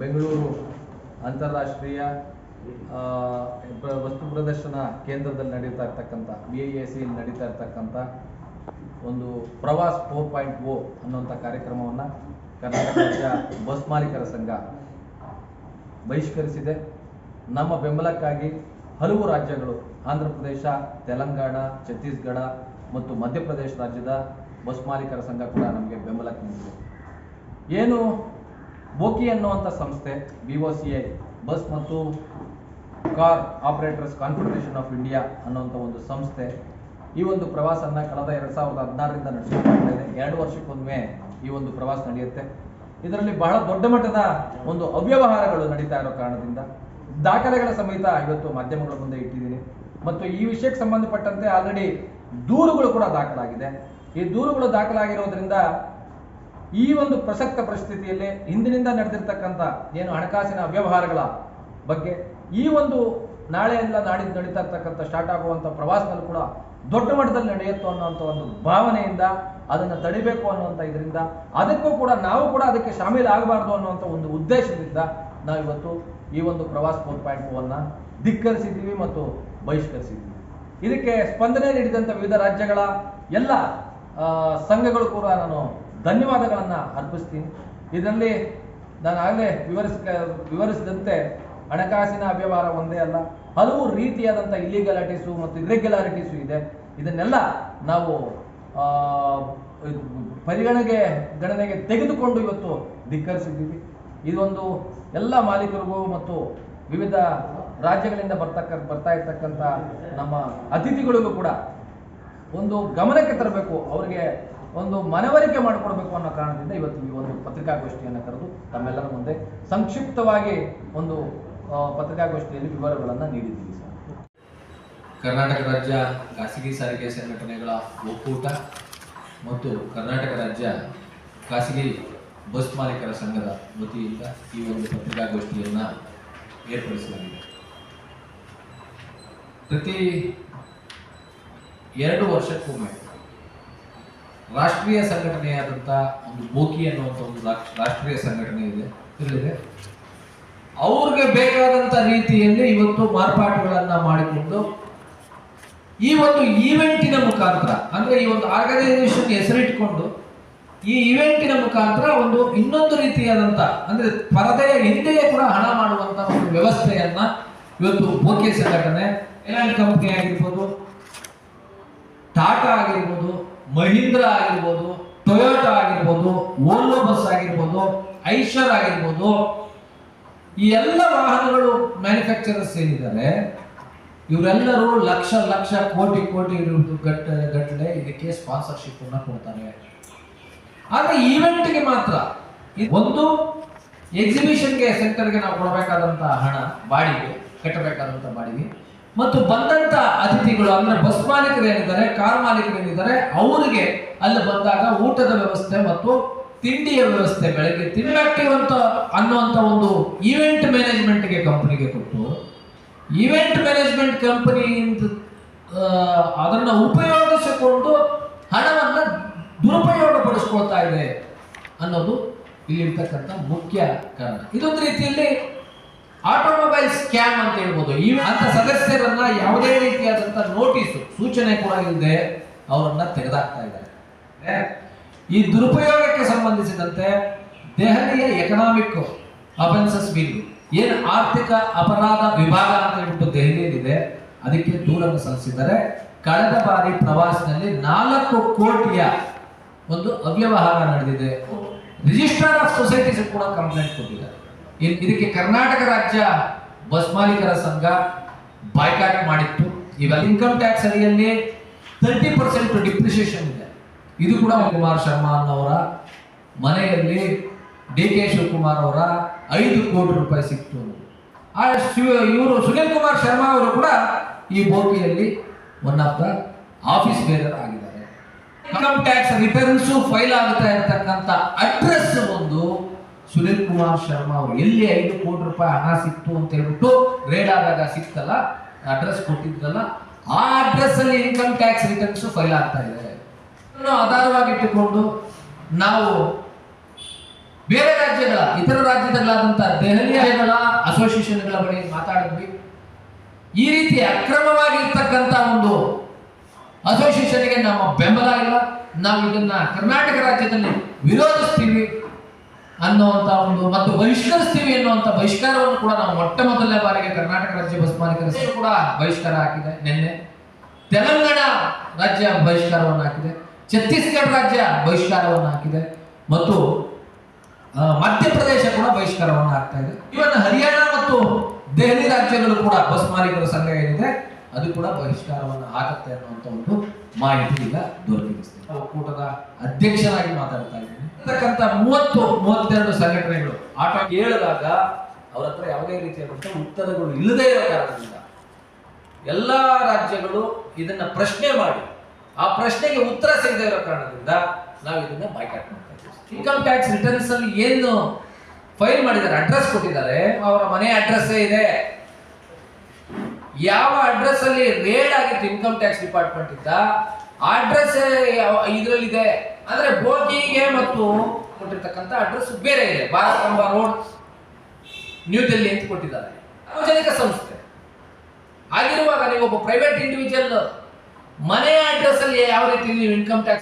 ಬೆಂಗಳೂರು ಅಂತಾರಾಷ್ಟ್ರೀಯ ವಸ್ತು ಪ್ರದರ್ಶನ ಕೇಂದ್ರದಲ್ಲಿ ನಡೀತಾ ಇರ್ತಕ್ಕಂಥ ಬಿ ಐ ಎ ಸಿಯಲ್ಲಿ ನಡೀತಾ ಇರ್ತಕ್ಕಂಥ ಒಂದು ಪ್ರವಾಸ್ ಫೋರ್ ಪಾಯಿಂಟ್ ಓ ಅನ್ನುವಂಥ ಕಾರ್ಯಕ್ರಮವನ್ನು ಕರ್ನಾಟಕ ರಾಜ್ಯ ಬಸ್ ಮಾಲೀಕರ ಸಂಘ ಬಹಿಷ್ಕರಿಸಿದೆ. ನಮ್ಮ ಬೆಂಬಲಕ್ಕಾಗಿ ಹಲವು ರಾಜ್ಯಗಳು, ಆಂಧ್ರ ಪ್ರದೇಶ, ತೆಲಂಗಾಣ, ಛತ್ತೀಸ್ಗಢ ಮತ್ತು ಮಧ್ಯಪ್ರದೇಶ ರಾಜ್ಯದ ಬಸ್ ಮಾಲೀಕರ ಸಂಘ ಕೂಡ ನಮಗೆ ಬೆಂಬಲಕ್ಕೆ ನಿಂತಿದೆ. ಏನು ಬೋಕಿ ಅನ್ನುವಂಥ ಸಂಸ್ಥೆ B O C I bus ಮತ್ತು car operators confederation of India ಅನ್ನುವಂಥ ಒಂದು ಸಂಸ್ಥೆ ಈ ಒಂದು ಪ್ರವಾಸನ ಕಳೆದ ಎರಡು ಸಾವಿರದ ಹದಿನಾರರಿಂದ ನಡೆಸಿಕೊಂಡಿದೆ ಎರಡು ವರ್ಷಕ್ಕೊಮ್ಮೆ ಈ ಒಂದು ಪ್ರವಾಸ ನಡೆಯುತ್ತೆ. ಇದರಲ್ಲಿ ಬಹಳ ದೊಡ್ಡ ಮಟ್ಟದ ಒಂದು ಅವ್ಯವಹಾರಗಳು ನಡೀತಾ ಇರೋ ಕಾರಣದಿಂದ ದಾಖಲೆಗಳ ಸಮೇತ ಇವತ್ತು ಮಾಧ್ಯಮಗಳ ಮುಂದೆ ಇಟ್ಟಿದ್ದೀನಿ. ಮತ್ತು ಈ ವಿಷಯಕ್ಕೆ ಸಂಬಂಧಪಟ್ಟಂತೆ ಆಲ್ರೆಡಿ ದೂರುಗಳು ಕೂಡ ದಾಖಲಾಗಿದೆ. ಈ ದೂರುಗಳು ದಾಖಲಾಗಿರೋದ್ರಿಂದ ಈ ಒಂದು ಪ್ರಸಕ್ತ ಪರಿಸ್ಥಿತಿಯಲ್ಲಿ ಹಿಂದಿನಿಂದ ನಡೆದಿರ್ತಕ್ಕಂಥ ಏನು ಹಣಕಾಸಿನ ಅವ್ಯವಹಾರಗಳ ಬಗ್ಗೆ, ಈ ಒಂದು ನಾಳೆಯಿಂದ ನಾಡಿದ್ದು ನಡೀತಾ ಇರ್ತಕ್ಕಂಥ ಸ್ಟಾರ್ಟ್ ಆಗುವಂಥ ಪ್ರವಾಸದಲ್ಲಿ ಕೂಡ ದೊಡ್ಡ ಮಟ್ಟದಲ್ಲಿ ನಡೆಯುತ್ತೋ ಅನ್ನೋಂಥ ಒಂದು ಭಾವನೆಯಿಂದ ಅದನ್ನು ತಡಿಬೇಕು ಅನ್ನುವಂಥ ಇದರಿಂದ ಅದಕ್ಕೂ ಕೂಡ ನಾವು ಕೂಡ ಅದಕ್ಕೆ ಶಾಮೀಲ್ ಆಗಬಾರ್ದು ಅನ್ನುವಂಥ ಒಂದು ಉದ್ದೇಶದಿಂದ ನಾವಿವತ್ತು ಈ ಒಂದು ಪ್ರವಾಸ ಫೋರ್ ಪಾಯಿಂಟ್ ಅನ್ನ ಧಿಕ್ಕರಿಸಿದ್ದೀವಿ ಮತ್ತು ಬಹಿಷ್ಕರಿಸಿದ್ದೀವಿ. ಇದಕ್ಕೆ ಸ್ಪಂದನೆ ನೀಡಿದಂಥ ವಿವಿಧ ರಾಜ್ಯಗಳ ಎಲ್ಲ ಸಂಘಗಳು ಕೂಡ ನಾನು ಧನ್ಯವಾದಗಳನ್ನು ಅರ್ಪಿಸ್ತೀನಿ. ಇದರಲ್ಲಿ ನಾನು ಆಗಲೇ ವಿವರಿಸ ವಿವರಿಸಿದಂತೆ ಹಣಕಾಸಿನ ಅವ್ಯವಹಾರ ಒಂದೇ ಅಲ್ಲ, ಹಲವು ರೀತಿಯಾದಂಥ ಇಲ್ಲಿಗಾಲಿಟೀಸು ಮತ್ತು ಇರ್ರೆಗ್ಯುಲಾರಿಟೀಸು ಇದೆ. ಇದನ್ನೆಲ್ಲ ನಾವು ಪರಿಗಣನೆಗೆ ಗಣನೆಗೆ ತೆಗೆದುಕೊಂಡು ಇವತ್ತು ಧಿಕ್ಕರಿಸಿದ್ದೀವಿ. ಇದೊಂದು ಎಲ್ಲ ಮಾಲೀಕರಿಗೂ ಮತ್ತು ವಿವಿಧ ರಾಜ್ಯಗಳಿಂದ ಬರ್ತಕ್ಕ, ಬರ್ತಾ ಇರ್ತಕ್ಕಂಥ ನಮ್ಮ ಅತಿಥಿಗಳಿಗೂ ಕೂಡ ಒಂದು ಗಮನಕ್ಕೆ ತರಬೇಕು. ಅವರಿಗೆ ಒಂದು ಮನವರಿಕೆ ಮಾಡಿಕೊಡ್ಬೇಕು ಅನ್ನೋ ಕಾರಣದಿಂದ ಇವತ್ತು ಈ ಒಂದು ಪತ್ರಿಕಾಗೋಷ್ಠಿಯನ್ನು ಕರೆದು ತಮ್ಮೆಲ್ಲರ ಮುಂದೆ ಸಂಕ್ಷಿಪ್ತವಾಗಿ ಒಂದು ಪತ್ರಿಕಾಗೋಷ್ಠಿಯಲ್ಲಿ ವಿವರಗಳನ್ನು ನೀಡಿದ್ದೀವಿ ಸರ್. ಕರ್ನಾಟಕ ರಾಜ್ಯ ಖಾಸಗಿ ಸಾರಿಗೆ ಸಂಘಟನೆಗಳ ಒಕ್ಕೂಟ ಮತ್ತು ಕರ್ನಾಟಕ ರಾಜ್ಯ ಖಾಸಗಿ ಬಸ್ ಮಾಲೀಕರ ಸಂಘದ ವತಿಯಿಂದ ಈ ಒಂದು ಪತ್ರಿಕಾಗೋಷ್ಠಿಯನ್ನು ಏರ್ಪಡಿಸಲಾಗಿದೆ. ಪ್ರತಿ ಎರಡು ವರ್ಷಕ್ಕೊಮ್ಮೆ ರಾಷ್ಟ್ರೀಯ ಸಂಘಟನೆಯಾದಂಥ ಒಂದು ಬೋಕಿ ಅನ್ನುವಂಥ ಒಂದು ರಾಷ್ಟ್ರೀಯ ಸಂಘಟನೆ ಇದೆ. ತಿಳಿದಿದೆ ಅವ್ರಿಗೆ ಬೇಕಾದಂಥ ರೀತಿಯಲ್ಲಿ ಇವತ್ತು ಮಾರ್ಪಾಟುಗಳನ್ನ ಮಾಡಿಕೊಂಡು ಈ ಒಂದು ಈವೆಂಟಿನ ಮುಖಾಂತರ, ಅಂದ್ರೆ ಈ ಒಂದು ಆರ್ಗನೈಸೇಷನ್ ಹೆಸರಿಟ್ಕೊಂಡು ಈ ಈವೆಂಟಿನ ಮುಖಾಂತರ ಒಂದು ಇನ್ನೊಂದು ರೀತಿಯಾದಂತ, ಅಂದ್ರೆ ಪರದೆಯ ಹಿಂದೆಯೇ ಕೂಡ ಹಣ ಮಾಡುವಂತ ಒಂದು ವ್ಯವಸ್ಥೆಯನ್ನ ಇವತ್ತು ಬೋಕೆ ಸಂಘಟನೆ ಎಲ್ಲ ಕಂಪನಿ ಆಗಿರ್ಬೋದು, ಟಾಟಾ ಆಗಿರ್ಬೋದು ಮಹೀಂದ್ರ ಆಗಿರ್ಬೋದು ಟೊಯೋಟಾ ಆಗಿರ್ಬೋದು ಓಲೋ ಬಸ್ ಆಗಿರ್ಬೋದು ಐಷರ್ ಆಗಿರ್ಬೋದು, ಈ ಎಲ್ಲ ವಾಹನಗಳು ಮ್ಯಾನುಫ್ಯಾಕ್ಚರರ್ಸ್ ಏನಿದ್ದಾರೆ, ಇವರೆಲ್ಲರೂ ಲಕ್ಷ ಲಕ್ಷ ಕೋಟಿ ಕೋಟಿ ಗಟ್ಟ ಗಟ್ಟಲೆ ಇದಕ್ಕೆ ಸ್ಪಾನ್ಸರ್ಶಿಪ್ ಅನ್ನ ಕೊಡ್ತಾರೆ. ಆದ್ರೆ ಈವೆಂಟ್ಗೆ ಮಾತ್ರ ಒಂದು ಎಕ್ಸಿಬಿಷನ್ಗೆ ಸೆಂಟರ್ಗೆ ನಾವು ಕೊಡಬೇಕಾದಂತಹ ಹಣ, ಬಾಡಿಗೆ, ಕಟ್ಟಬೇಕಾದಂತ ಬಾಡಿಗೆ. ಮತ್ತು ಬಂದಂತ ಅತಿಥಿಗಳು ಅಂದ್ರೆ ಬಸ್ ಮಾಲೀಕರು ಏನಿದ್ದಾರೆ ಕಾರ್ ಮಾಲೀಕರು ಏನಿದ್ದಾರೆ ಅವರಿಗೆ ಅಲ್ಲಿ ಬಂದಾಗ ಊಟದ ವ್ಯವಸ್ಥೆ ಮತ್ತು ತಿಂಡಿಯ ವ್ಯವಸ್ಥೆ ಬೆಳಗ್ಗೆ ತಿನ್ನಕ್ಕೆ ಅಂತ ಅನ್ನುವಂತ ಒಂದು ಈವೆಂಟ್ ಮ್ಯಾನೇಜ್ಮೆಂಟ್ಗೆ ಕಂಪನಿಗೆ ಕೊಟ್ಟು ಈವೆಂಟ್ ಮ್ಯಾನೇಜ್ಮೆಂಟ್ ಕಂಪನಿಯಿಂದ ಅದನ್ನು ಉಪಯೋಗಿಸಿಕೊಂಡು ಹಣವನ್ನು ದುರುಪಯೋಗ ಪಡಿಸ್ಕೊಳ್ತಾ ಇದೆ ಅನ್ನೋದು ಇಲ್ಲಿರ್ತಕ್ಕಂಥ ಮುಖ್ಯ ಕಾರಣ. ಇದೊಂದು ರೀತಿಯಲ್ಲಿ ಆಟೋಮೊಬೈಲ್ ಸ್ಕ್ಯಾಮ್ ಅಂತ ಹೇಳ್ಬೋದು. ಈ ಅಂತ ಸದಸ್ಯರನ್ನ ಯಾವುದೇ ರೀತಿಯಾದಂಥ ನೋಟಿಸ್, ಸೂಚನೆ ಕೂಡ ಇಲ್ಲದೆ ಅವರನ್ನ ತೆಗೆದಾಕ್ತಾ ಇದ್ದಾರೆ. ಈ ದುರುಪಯೋಗಕ್ಕೆ ಸಂಬಂಧಿಸಿದಂತೆ ದೆಹಲಿಯ ಎಕನಾಮಿಕ್ ಅಫೆನ್ಸಸ್ ಬಿಲ್ ಏನು ಆರ್ಥಿಕ ಅಪರಾಧ ವಿಭಾಗ ಅಂತ ಹೇಳ್ಬಿಟ್ಟು ದೆಹಲಿಯಲ್ಲಿದೆ, ಅದಕ್ಕೆ ದೂರನ್ನು ಸಲ್ಲಿಸಿದ್ದಾರೆ. ಕಳೆದ ಬಾರಿ ಪ್ರವಾಸದಲ್ಲಿ ನಾಲ್ಕು ಕೋಟಿಯ ಒಂದು ಅವ್ಯವಹಾರ ನಡೆದಿದೆ. ರಿಜಿಸ್ಟ್ರಾರ್ ಆಫ್ ಸೊಸೈಟೀಸ್ ಕೂಡ ಕಂಪ್ಲೇಂಟ್ ಕೊಟ್ಟಿದ್ದಾರೆ. ಇದಕ್ಕೆ ಕರ್ನಾಟಕ ರಾಜ್ಯ ಬಸ್ ಮಾಲೀಕರ ಸಂಘ ಬಾಯ್ಕಾಟ್ ಮಾಡಿತ್ತು. ಇವೆಲ್ಲ ಇನ್ಕಮ್ ಟ್ಯಾಕ್ಸ್ ಅಡಿಯಲ್ಲಿ ತರ್ಟಿ ಪರ್ಸೆಂಟ್ ಡಿಪ್ರಿಸಿಯೇಷನ್ ಇದೆ. ಇದು ಕೂಡ ಕುಮಾರ್ ಶರ್ಮಾ ಅನ್ನೋರ ಮನೆಯಲ್ಲಿ ಡಿ ಕೆ ಶಿವಕುಮಾರ್ ಅವರ ಐದು ಕೋಟಿ ರೂಪಾಯಿ ಸಿಕ್ತು ಆ ಶಿವ ಇವರು ಸುನೀಲ್ ಕುಮಾರ್ ಶರ್ಮಾ ಅವರು ಕೂಡ ಈ ಬೋಗಿಯಲ್ಲಿ one of the office bearer ಆಗಿದ್ದಾರೆ. ಇನ್ಕಮ್ ಟ್ಯಾಕ್ಸ್ ರಿಟರ್ನ್ಸ್ ಫೈಲ್ ಆಗುತ್ತಾ ಇರತಕ್ಕಂಥ ಅಡ್ರೆಸ್ ಒಂದು ಸುನೀಲ್ ಕುಮಾರ್ ಶರ್ಮಾ ಅವರು, ಎಲ್ಲಿ ಐದು ಕೋಟಿ ರೂಪಾಯಿ ಹಣ ಸಿಕ್ತು ಅಂತ ಹೇಳ್ಬಿಟ್ಟು ರೇಡ್ ಆದಾಗ ಸಿಕ್ತಲ್ಲ ಅಡ್ರೆಸ್ ಕೊಟ್ಟಿದ್ರಲ್ಲ, ಆ ಅಡ್ರೆಸ್ ಅಲ್ಲಿ ಇನ್ಕಮ್ ಟ್ಯಾಕ್ಸ್ ರಿಟರ್ನ್ಸ್ ಫೈಲ್ ಆಗ್ತಾ ಇದೆ. ಆಧಾರವಾಗಿಟ್ಟುಕೊಂಡು ನಾವು ಬೇರೆ ರಾಜ್ಯಗಳ, ಇತರ ರಾಜ್ಯಗಳಾದಂತಹ ದೆಹಲಿಯಗಳ ಅಸೋಸಿಯೇಷನ್ಗಳ ಬಳಿ ಮಾತಾಡಿದ್ವಿ. ಈ ರೀತಿ ಅಕ್ರಮವಾಗಿರ್ತಕ್ಕಂಥ ಒಂದು ಅಸೋಸಿಯೇಷನ್ಗೆ ನಮ್ಮ ಬೆಂಬಲ ಇಲ್ಲ. ನಾವು ಇದನ್ನ ಕರ್ನಾಟಕ ರಾಜ್ಯದಲ್ಲಿ ವಿರೋಧಿಸ್ತೀವಿ. ಅನ್ನುವಂತ ಒಂದು ಮತ್ತು ಬಹಿಷ್ಕರಿಸ್ತೀವಿ ಅನ್ನುವಂತ ಬಹಿಷ್ಕಾರವನ್ನು ಕೂಡ ನಾವು ಮೊಟ್ಟ ಮೊದಲನೇ ಬಾರಿಗೆ ಕರ್ನಾಟಕ ರಾಜ್ಯ ಬಸ್ ಮಾಲೀಕರ ಕೂಡ ಬಹಿಷ್ಕಾರ ಹಾಕಿದೆ ನಿನ್ನೆ. ತೆಲಂಗಾಣ ರಾಜ್ಯ ಬಹಿಷ್ಕಾರವನ್ನು ಹಾಕಿದೆ. ಛತ್ತೀಸ್ಗಢ ರಾಜ್ಯ ಬಹಿಷ್ಕಾರವನ್ನು ಹಾಕಿದೆ. ಮತ್ತು ಮಧ್ಯಪ್ರದೇಶ ಕೂಡ ಬಹಿಷ್ಕಾರವನ್ನು ಹಾಕ್ತಾ ಇದೆ. ಇವನ್ ಹರಿಯಾಣ ಮತ್ತು ದೆಹಲಿ ರಾಜ್ಯಗಳು ಕೂಡ ಬಸ್ ಮಾಲೀಕರ ಸಂಘ ಏನಿದೆ, ಅದು ಕೂಡ ಬಹಿಷ್ಕಾರವನ್ನು ಹಾಕುತ್ತೆ ಅನ್ನುವಂಥ ಒಂದು ಮಾಹಿತಿ ಈಗ ದೊರಕಿದೆ ಒಕ್ಕೂಟದ ಅಧ್ಯಕ್ಷರಾಗಿ ಮಾತಾಡ್ತಾ ಇದ್ದೀನಿ. ಇರ್ತಕ್ಕಂಥ ಮೂವತ್ತು ಮೂವತ್ತೆರಡು ಸಂಘಟನೆಗಳು. ಆಟ ಕೇಳಿದಾಗ ಅವರ ಹತ್ರ ಯಾವುದೇ ರೀತಿಯಾದಂಥ ಉತ್ತರಗಳು ಇಲ್ಲದೇ ಇರೋ ಕಾರಣದಿಂದ ಎಲ್ಲ ರಾಜ್ಯಗಳು ಇದನ್ನ ಪ್ರಶ್ನೆ ಮಾಡಿ ಆ ಪ್ರಶ್ನೆಗೆ ಉತ್ತರ ಸಿಗದೆ ಇರೋ ಕಾರಣದಿಂದ ನಾವು ಇದನ್ನ ಬಾಯ್ಕಾಟ್ ಮಾಡ್ತಾ ಇದ್ದೀವಿ. ಇನ್ಕಮ್ ಟ್ಯಾಕ್ಸ್ ರಿಟರ್ನ್ಸ್ ಅಲ್ಲಿ ಏನು ಫೈಲ್ ಮಾಡಿದ್ದಾರೆ ಅಡ್ರೆಸ್ ಕೊಟ್ಟಿದ್ದಾರೆ. ಅವರ ಮನೆ ಅಡ್ರೆಸ್ ಇದೆ. ಯಾವ ಅಡ್ರೆಸ್ ಅಲ್ಲಿ ರೇಡ್ ಆಗಿತ್ತು ಇನ್ಕಮ್ ಟ್ಯಾಕ್ಸ್ ಡಿಪಾರ್ಟ್ಮೆಂಟ್ ಇಂದ ಅಡ್ರೆಸ್ ಇದರಲ್ಲಿದೆ. ಅಂದ್ರೆ ಬೋಗಿಗೆ ಮತ್ತು ಕೊಟ್ಟಿರ್ತಕ್ಕಂಥ ಅಡ್ರೆಸ್ ಬೇರೆ ಇದೆ. ಭಾರತಾಂಬ ರೋಡ್ ನ್ಯೂ ದೆಲ್ಲಿ ಅಂತ ಕೊಟ್ಟಿದ್ದಾರೆ. ಸಾರ್ವಜನಿಕ ಸಂಸ್ಥೆ. ಆಗಿರುವಾಗ ನೀವು ಒಬ್ಬ ಪ್ರೈವೇಟ್ ಇಂಡಿವಿಜುವಲ್ ಮನೆ ಅಡ್ರೆಸ್ ಅಲ್ಲಿ ಯಾವ ರೀತಿ ನೀವು ಇನ್ಕಮ್ ಟ್ಯಾಕ್ಸ್